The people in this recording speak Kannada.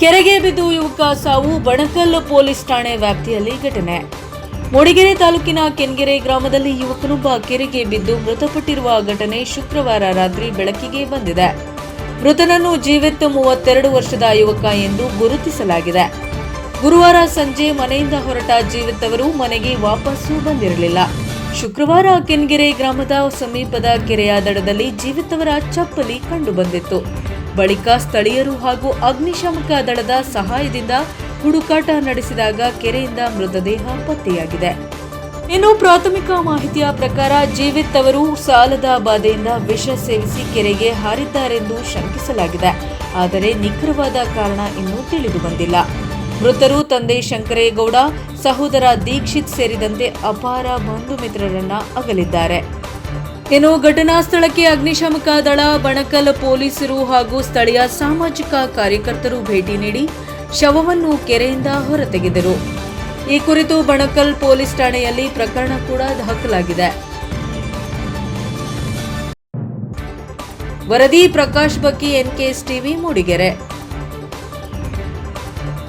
ಕೆರೆಗೆ ಬಿದ್ದು ಯುವಕ ಸಾವು, ಬಣಕಲ್ ಪೊಲೀಸ್ ಠಾಣೆ ವ್ಯಾಪ್ತಿಯಲ್ಲಿ ಘಟನೆ. ಮೂಡಿಗೆರೆ ತಾಲೂಕಿನ ಕೆನ್ಗೆರೆ ಗ್ರಾಮದಲ್ಲಿ ಯುವಕನೊಬ್ಬ ಕೆರೆಗೆ ಬಿದ್ದು ಮೃತಪಟ್ಟಿರುವ ಘಟನೆ ಶುಕ್ರವಾರ ರಾತ್ರಿ ಬೆಳಕಿಗೆ ಬಂದಿದೆ. ಮೃತನನ್ನು ಜೀವಿತ ಮೂವತ್ತೆರಡು ವರ್ಷದ ಯುವಕ ಎಂದು ಗುರುತಿಸಲಾಗಿದೆ. ಗುರುವಾರ ಸಂಜೆ ಮನೆಯಿಂದ ಹೊರಟ ಜೀವಿತವರು ಮನೆಗೆ ವಾಪಸ್ಸು ಬಂದಿರಲಿಲ್ಲ. ಶುಕ್ರವಾರ ಕೆನ್ಗೆರೆ ಗ್ರಾಮದ ಸಮೀಪದ ಕೆರೆಯ ದಡದಲ್ಲಿ ಜೀವಿತವರ ಚಪ್ಪಲಿ ಕಂಡುಬಂದಿತ್ತು ಬಳಿಕ ಸ್ಥಳೀಯರು ಹಾಗೂ ಅಗ್ನಿಶಾಮಕ ದಳದ ಸಹಾಯದಿಂದ ಹುಡುಕಾಟ ನಡೆಸಿದಾಗ ಕೆರೆಯಿಂದ ಮೃತದೇಹ ಪತ್ತೆಯಾಗಿದೆ. ಇನ್ನು ಪ್ರಾಥಮಿಕ ಮಾಹಿತಿಯ ಪ್ರಕಾರ ಜೀವಿತ್ ಅವರು ಸಾಲದ ಬಾಧೆಯಿಂದ ವಿಷ ಸೇವಿಸಿ ಕೆರೆಗೆ ಹಾರಿದ್ದಾರೆಂದು ಶಂಕಿಸಲಾಗಿದೆ. ಆದರೆ ನಿಖರವಾದ ಕಾರಣ ಇನ್ನೂ ತಿಳಿದು ಬಂದಿಲ್ಲ. ಮೃತರು ತಂದೆ ಶಂಕರೇಗೌಡ, ಸಹೋದರ ದೀಕ್ಷಿತ್ ಸೇರಿದಂತೆ ಅಪಾರ ಬಂಧು ಮಿತ್ರರನ್ನ ಅಗಲಿದ್ದಾರೆ. ಇನ್ನು ಘಟನಾ ಸ್ಥಳಕ್ಕೆ ಅಗ್ನಿಶಾಮಕ ದಳ, ಬಣಕಲ್ ಪೊಲೀಸರು ಹಾಗೂ ಸ್ಥಳೀಯ ಸಾಮಾಜಿಕ ಕಾರ್ಯಕರ್ತರು ಭೇಟಿ ನೀಡಿ ಶವವನ್ನು ಕೆರೆಯಿಂದ ಹೊರತೆಗೆದರು. ಈ ಕುರಿತು ಬಣಕಲ್ ಪೊಲೀಸ್ ಠಾಣೆಯಲ್ಲಿ ಪ್ರಕರಣ ಕೂಡ ದಾಖಲಾಗಿದೆ. ವರದಿ ಪ್ರಕಾಶ್ ಬಕ್ಕಿ ಎನ್ಕೆಎಸ್ ಟಿವಿ ಮೂಡಿಗೆರೆ.